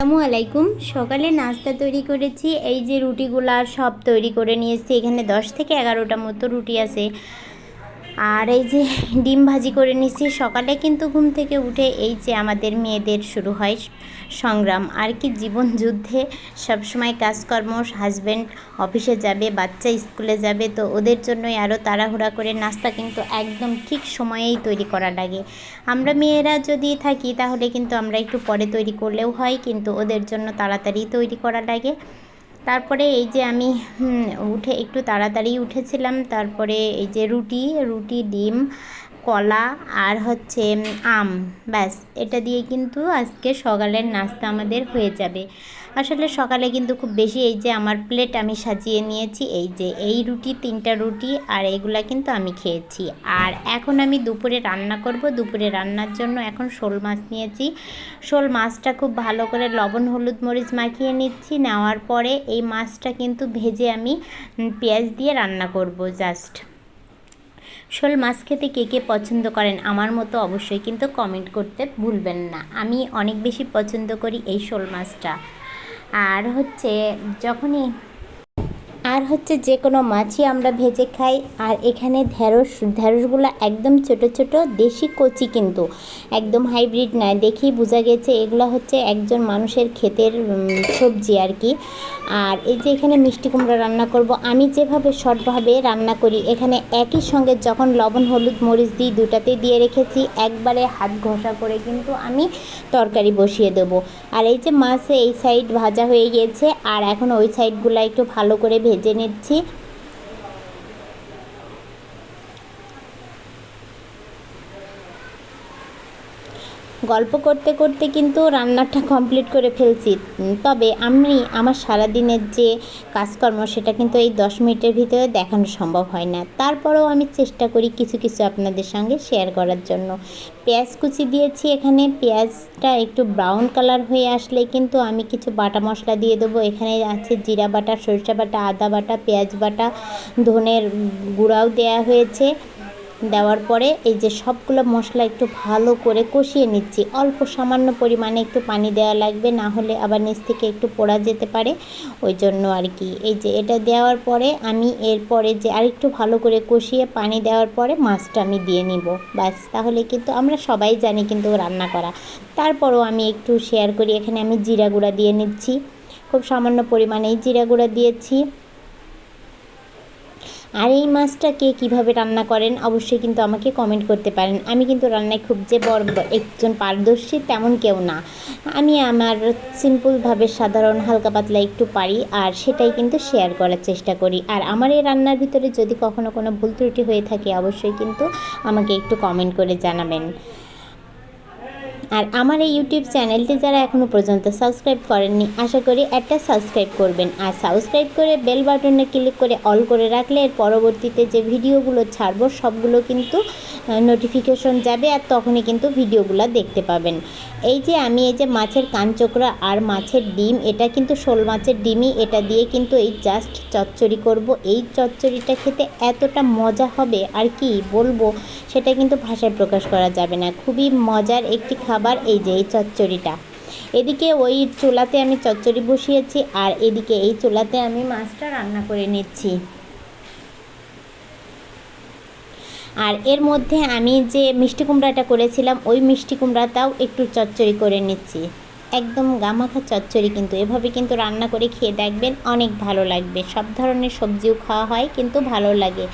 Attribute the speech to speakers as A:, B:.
A: আসসালামু আলাইকুম। সকালে নাস্তা তৈরি করেছি। এই যে রুটিগুলা সব তৈরি করে নিয়েছি। এখানে দশ থেকে এগারোটা মতো রুটি আছে। আর এই যে ডিম ভাজি করে নিয়েছি সকালে কিন্তু ঘুম থেকে উঠে এই যে আমাদের মেয়েদের শুরু হয় সংগ্রাম। আর কি জীবন যুদ্ধে সবসময় কাজকর্ম হাজব্যান্ড অফিসে যাবে, বাচ্চা স্কুলে যাবে, তো ওদের জন্যই আরও তাড়াহুড়া করে নাস্তা কিন্তু একদম ঠিক সময়েই তৈরি করা লাগে। আমরা মেয়েরা যদি থাকি তাহলে কিন্তু আমরা একটু পরে তৈরি করলেও হয়, কিন্তু ওদের জন্য তাড়াতাড়ি তৈরি করা লাগে। তারপরে এই যে আমি উঠে একটু তাড়াতাড়ি উঠেছিলাম। তারপরে এই যে রুটি রুটি, ডিম, কলা আর হচ্ছে আম, ব্যাস। এটা দিয়ে কিন্তু আজকে সকালের নাস্তা আমাদের হয়ে যাবে। আসলে সকালে কিন্তু খুব বেশি এই যে আমার প্লেট আমি সাজিয়ে নিয়েছি, এই যে এই রুটি, তিনটা রুটি আর এইগুলা কিন্তু আমি খেয়েছি। আর এখন আমি দুপুরে রান্না করব, দুপুরে রান্নার জন্য এখন শোল মাছ নিয়েছি। শোল মাছটা খুব ভালো করে লবণ, হলুদ, মরিচ মাখিয়ে নিচ্ছি, নেওয়ার পরে এই মাছটা কিন্তু ভেজে আমি পেঁয়াজ দিয়ে রান্না করব জাস্ট শোল মাছ খেতে কে কে পছন্দ করেন আমার মতো অবশ্যই কিন্তু কমেন্ট করতে ভুলবেন না। আমি অনেক বেশি পছন্দ করি এই শোল মাছটা। আর হচ্ছে যখনই আর হচ্ছে যে কোনো মাছই আমরা ভেজে খাই। আর এখানে ঢেঁড়স, ঢেঁড়সগুলো একদম ছোট ছোট দেশি কচি কিন্তু। একদম হাইব্রিড নয়। দেখেই বোঝা গেছে এগুলো হচ্ছে একজন মানুষের ক্ষেতের সবজি আর কি। আর এই যে এখানে মিষ্টি কুমড়া রান্না করব, আমি যেভাবে শর্টভাবে রান্না করি, এখানে একই সঙ্গে যখন লবণ, হলুদ, মরিচ দিই দুটাতে দিয়ে রেখেছি। একবারে হাত ঘষা করে কিন্তু আমি তরকারি বসিয়ে দেবো। আর এই যে মাছে এই সাইড ভাজা হয়ে গিয়েছে, আর এখন ওই সাইডগুলো একটু ভালো করে ভেজে নিচ্ছি। গল্প করতে করতে কিন্তু রান্নাটা কমপ্লিট করে ফেলছি। তবে আমি আমার সারাদিনের যে কাজকর্ম সেটা কিন্তু এই দশ মিনিটের ভিতরে দেখানো সম্ভব হয় না। তারপরেও আমি চেষ্টা করি কিছু কিছু আপনাদের সঙ্গে শেয়ার করার জন্য। পেঁয়াজ কুচি দিয়েছি এখানে। পেঁয়াজটা একটু ব্রাউন কালার হয়ে আসলে কিন্তু আমি কিছু বাটা মশলা দিয়ে দেবো। এখানে আছে জিরা বাটা, সরিষা বাটা, আদা বাটা, পেঁয়াজ বাটা, ধনের গুঁড়াও দেওয়া হয়েছে। দেওয়ার পরে এই যে সবগুলো মশলা একটু ভালো করে কষিয়ে নিচ্ছি। অল্প সামান্য পরিমাণে একটু পানি দেওয়া লাগবে, না হলে আবার নিচ থেকে একটু পোড়া যেতে পারে। ওই জন্য আর কি। এই যে এটা দেওয়ার পরে আমি এরপরে যে আরেকটু ভালো করে কষিয়ে পানি দেওয়ার পরে মাছটা আমি দিয়ে নিব। ব্যাস, তাহলে কিন্তু আমরা সবাই জানি কিন্তু রান্না করা। তারপরও আমি একটু শেয়ার করি। এখানে আমি জিরা গুঁড়া দিয়ে নিচ্ছি। খুব সামান্য পরিমাণেই জিরা গুঁড়া দিয়েছি। আর এই মাছটা কে কীভাবে রান্না করেন অবশ্যই কিন্তু আমাকে কমেন্ট করতে পারেন। আমি কিন্তু রান্নায় খুব যে বড় একজন পারদর্শী তেমন কেউ না। আমি আমার সিম্পলভাবে সাধারণ হালকা পাতলা একটু পারি আর সেটাই কিন্তু শেয়ার করার চেষ্টা করি। আর আমার এই রান্নার ভিতরে যদি কখনো কোনো ভুল ত্রুটি হয়ে থাকে অবশ্যই কিন্তু আমাকে একটু কমেন্ট করে জানাবেন। আর আমার এই ইউটিউব চ্যানেলটি যারা এখনও পর্যন্ত সাবস্ক্রাইব করেননি, আশা করি একটা সাবস্ক্রাইব করবেন। আর সাবস্ক্রাইব করে বেল বাটনে ক্লিক করে অল করে রাখলে এর পরবর্তীতে যে ভিডিওগুলো ছাড়বো, সবগুলো কিন্তু নোটিফিকেশন যাবে আর তখনই কিন্তু ভিডিওগুলো দেখতে পাবেন। এই যে আমি এই যে মাছের কানচোকরা আর মাছের ডিম, এটা কিন্তু শোল মাছের ডিমই, এটা দিয়ে কিন্তু এই জাস্ট চচ্চড়ি করব। এই চচ্চড়িটা খেতে এতটা মজা হবে, আর কি বলব, সেটা কিন্তু ভাষায় প্রকাশ করা যাবে না। খুবই মজার একটি খাবার এই যে এই চচ্চড়িটা। এদিকে ওই চুলাতে আমি চচ্চড়ি বসিয়েছি আর এদিকে এই চুলাতে আমি মাছটা রান্না করে নিচ্ছি। আর এর মধ্যে আমি যে মিষ্টি কুমড়াটা করেছিলাম, ওই মিষ্টি কুমড়াটাও একটু চচ্চড়ি করে নিচ্ছি। একদম গামাখা চচ্চড়ি কিন্তু, এভাবে কিন্তু রান্না করে খেয়ে দেখবেন অনেক ভালো লাগবে। সব ধরনের সবজিও খাওয়া হয়, কিন্তু ভালো লাগে।